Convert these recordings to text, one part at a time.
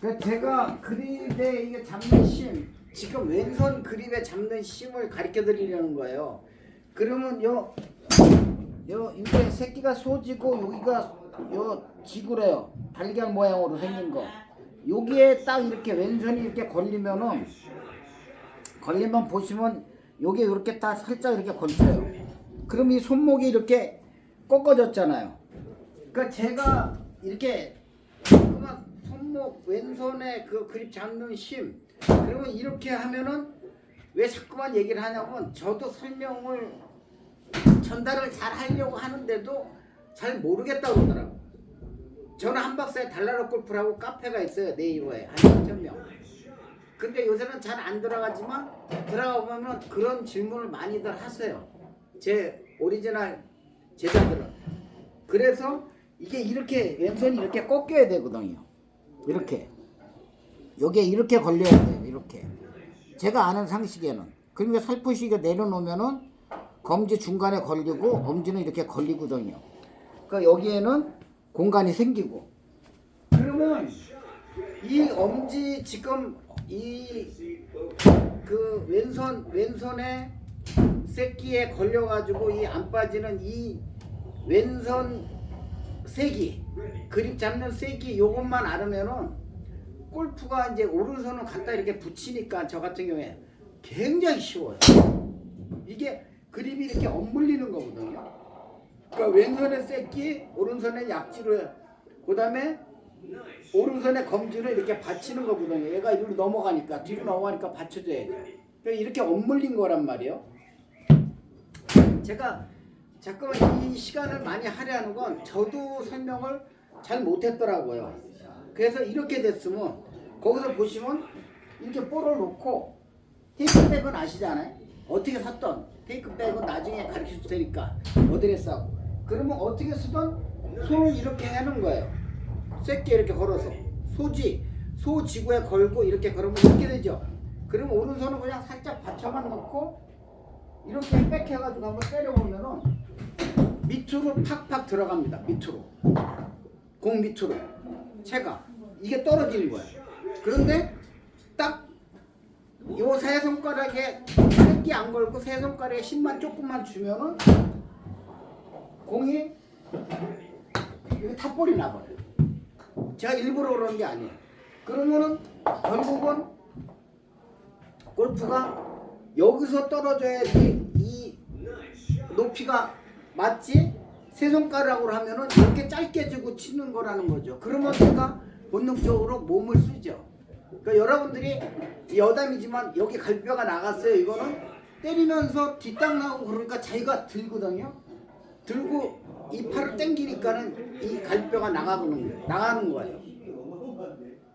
그 제가 그립에 이게 잡는 심 지금 왼손 그립에 잡는 심을 가르쳐 드리려는 거예요. 그러면 요, 요 이게 새끼가 소지고 여기가 요 지구래요. 달걀 모양으로 생긴 거. 여기에 딱 이렇게 왼손이 이렇게 걸리면은 걸리면 보시면 요게 이렇게 딱 살짝 이렇게 걸쳐요. 그럼 이 손목이 이렇게 꺾어졌잖아요. 그러니까 제가 이렇게 손목 왼손에 그 그립 잡는 힘 그러면 이렇게 하면은 왜 자꾸만 얘기를 하냐면 저도 설명을 전달을 잘 하려고 하는데도 잘 모르겠다고 그러더라고. 저는 한박사에 달나라 골프라고 카페가 있어요 네이버에 한 3천 명. 근데 요새는 잘 안 들어가지만 들어가 보면 그런 질문을 많이들 하세요. 제 오리지널 제자들은. 그래서 이게 이렇게 왼손이 이렇게 꺾여야 되거든요. 이렇게. 요게 이렇게 걸려야 돼요. 이렇게. 제가 아는 상식에는. 그러니까 살포시 이게 내려놓으면은 검지 중간에 걸리고 엄지는 이렇게 걸리거든요. 그러니까 여기에는 공간이 생기고. 그러면 이 엄지 지금 이 그 왼손 왼손에 새끼에 걸려가지고 이 안 빠지는 이 왼손 세기 그립 잡는 세기 요것만 알으면은 골프가 이제 오른손을 갖다 이렇게 붙이니까 저 같은 경우에 굉장히 쉬워요. 이게 그립이 이렇게 엇물리는 거거든요. 그러니까 왼손에 새끼, 오른손에 약지를 그 다음에 오른손에 검지를 이렇게 받치는 거거든요. 얘가 이리로 넘어가니까 뒤로 넘어가니까 받쳐줘야죠. 그러니까 이렇게 엇물린 거란 말이에요. 제가 자꾸만 이 시간을 많이 할애하는 건 저도 설명을 잘 못했더라고요. 그래서 이렇게 됐으면 거기서 보시면 이렇게 볼을 놓고 테이크백은 아시잖아요. 어떻게 샀던 테이크백은 나중에 가르쳐 줄 테니까 어드레스하고 그러면 어떻게 쓰던 손을 이렇게 하는 거예요. 새끼 이렇게 걸어서 소지 소 지구에 걸고 이렇게 걸으면 이렇게 되죠. 그러면 오른손은 그냥 살짝 받쳐만 놓고 이렇게 빽해가지고 한번 때려보면은 밑으로 팍팍 들어갑니다. 밑으로 공 밑으로 채가 이게 떨어지는 거예요. 그런데 딱 요 세 손가락에 새끼 안 걸고 세 손가락에 힘만 조금만 주면은 공이 이게 탑볼이 나버려요. 제가 일부러 그러는 게 아니에요. 그러면은 결국은 골프가 여기서 떨어져야지 이 높이가 맞지? 세 손가락으로 하면은 이렇게 짧게 주고 치는 거라는 거죠. 그러면 제가 본능적으로 몸을 쓰죠. 그러니까 여러분들이 여담이지만 여기 갈뼈가 나갔어요. 이거는 때리면서 뒷땅 나고 그러니까 자기가 들거든요. 들고 이 팔을 당기니까는 이 갈뼈가 나가는 거예요. 나가는 거예요.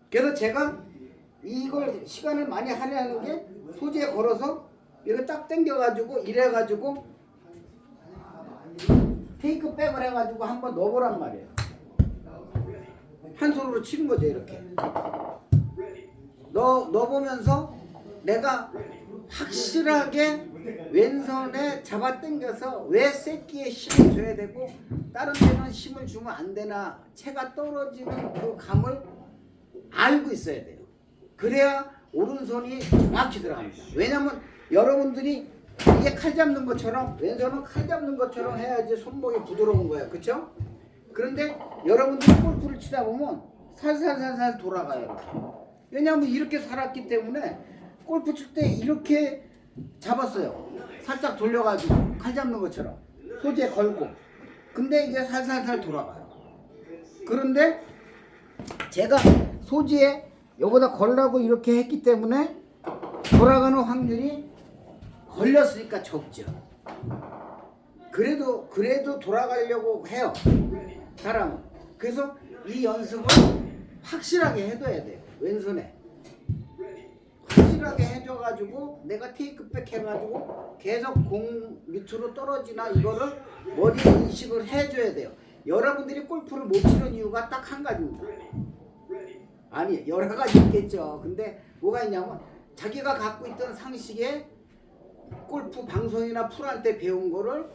그래서 제가 이걸 시간을 많이 할애하는 게 소지에 걸어서 이렇게 딱 당겨가지고 이래가지고 테이크 백을 해가지고 한번 넣어보란 말이에요. 한 손으로 치는 거죠 이렇게. 넣어 넣어보면서 내가 확실하게 왼손에 잡아 당겨서 왜 새끼에 힘을 줘야 되고 다른 데는 힘을 주면 안 되나 채가 떨어지는 그 감을 알고 있어야 돼요. 그래야 오른손이 정확히 들어갑니다. 왜냐면 여러분들이 이게 칼 잡는 것처럼 왼손은 칼 잡는 것처럼 해야지 손목이 부드러운 거예요. 그렇죠? 그런데 여러분들이 골프를 치다 보면 살살살살 돌아가요. 이렇게. 왜냐하면 이렇게 살았기 때문에 골프 칠 때 이렇게 잡았어요. 살짝 돌려가지고 칼 잡는 것처럼 소지에 걸고. 근데 이게 살살살 돌아가요. 그런데 제가 소지에 여기다 걸라고 이렇게 했기 때문에 돌아가는 확률이 걸렸으니까 적죠. 그래도 그래도 돌아가려고 해요. 사람은. 그래서 이 연습을 확실하게 해둬야 돼요. 왼손에. 확실하게 해줘가지고 내가 테이크백 해가지고 계속 공 밑으로 떨어지나 이거를 머리에 인식을 해줘야 돼요. 여러분들이 골프를 못 치는 이유가 딱 한 가지입니다. 아니 여러 가지 있겠죠. 근데 뭐가 있냐면 자기가 갖고 있던 상식에 골프 방송이나 프로한테 배운 거를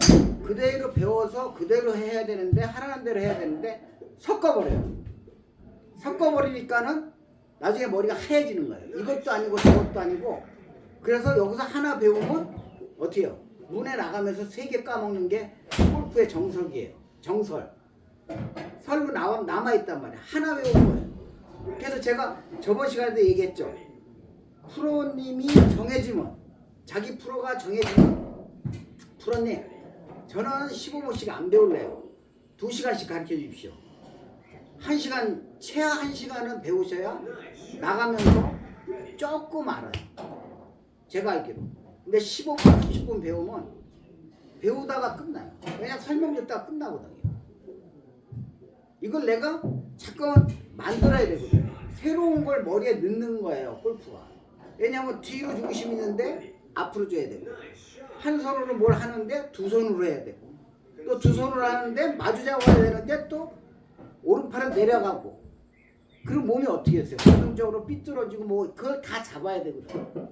그대로 배워서 그대로 해야 되는데 하라는 대로 해야 되는데 섞어버려요. 섞어버리니까는 나중에 머리가 하얘지는 거예요. 이것도 아니고 저것도 아니고 그래서 여기서 하나 배우면 어때요? 문에 나가면서 세 개 까먹는 게 골프의 정석이에요. 정설. 설로 나와, 남아있단 말이에요. 하나 배운 거예요. 그래서 제가 저번 시간에도 얘기했죠. 프로님이 정해지면 자기 프로가 정해지면 프로님 저는 15분씩 안 배울래요. 2시간씩 가르쳐 주십시오. 1시간 최하 1시간은 배우셔야 나가면서 조금 알아요. 제가 알기로. 근데 15분, 30분 배우면 배우다가 끝나요. 그냥 설명 듣다가 끝나거든요. 이걸 내가 잠깐 만들어야 되거든요. 새로운 걸 머리에 넣는 거예요, 골프가. 왜냐면 뒤로 중심 있는데 앞으로 줘야 되고 한 손으로 뭘 하는데 두 손으로 해야 되고 또 두 손으로 하는데 마주 잡아야 되는데 또 오른팔은 내려가고 그럼 몸이 어떻게 했어요? 자동적으로 삐뚤어지고 뭐 그걸 다 잡아야 되거든.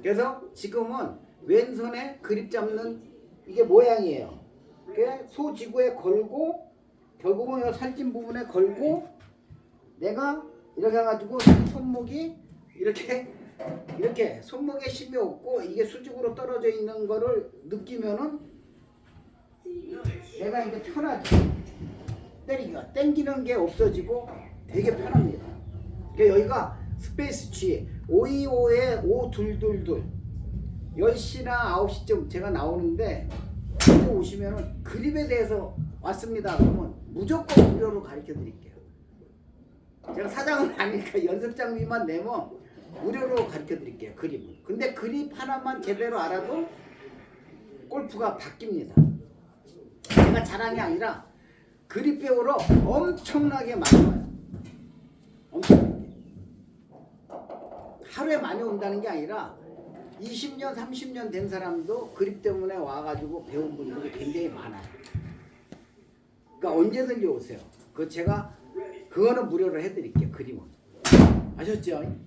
그래서 지금은 왼손에 그립 잡는 이게 모양이에요. 소지구에 걸고 결국은 이 살찐 부분에 걸고 내가 이렇게 해가지고 손목이 이렇게 이렇게 손목에 힘이 없고 이게 수직으로 떨어져 있는 거를 느끼면은 내가 이제 편하지 때리기가 땡기는 게 없어지고 되게 편합니다. 그러니까 여기가 스페이스 G 525에 5222 10시나 9시쯤 제가 나오는데 그때 오시면은 그립에 대해서 왔습니다. 그러면 무조건 무료로 가르쳐 드릴게요. 제가 사장은 아니니까 연습 장비만 내면 무료로 가르쳐 드릴게요. 그립은. 근데 그립 하나만 제대로 알아도 골프가 바뀝니다. 제가 자랑이 아니라 그립 배우러 엄청나게 많이 와요. 엄청나게. 하루에 많이 온다는 게 아니라 20년, 30년 된 사람도 그립 때문에 와가지고 배운 분들이 굉장히 많아요. 그러니까 언제든지 오세요. 그 제가 그거는 무료로 해드릴게요. 그림은 아셨죠?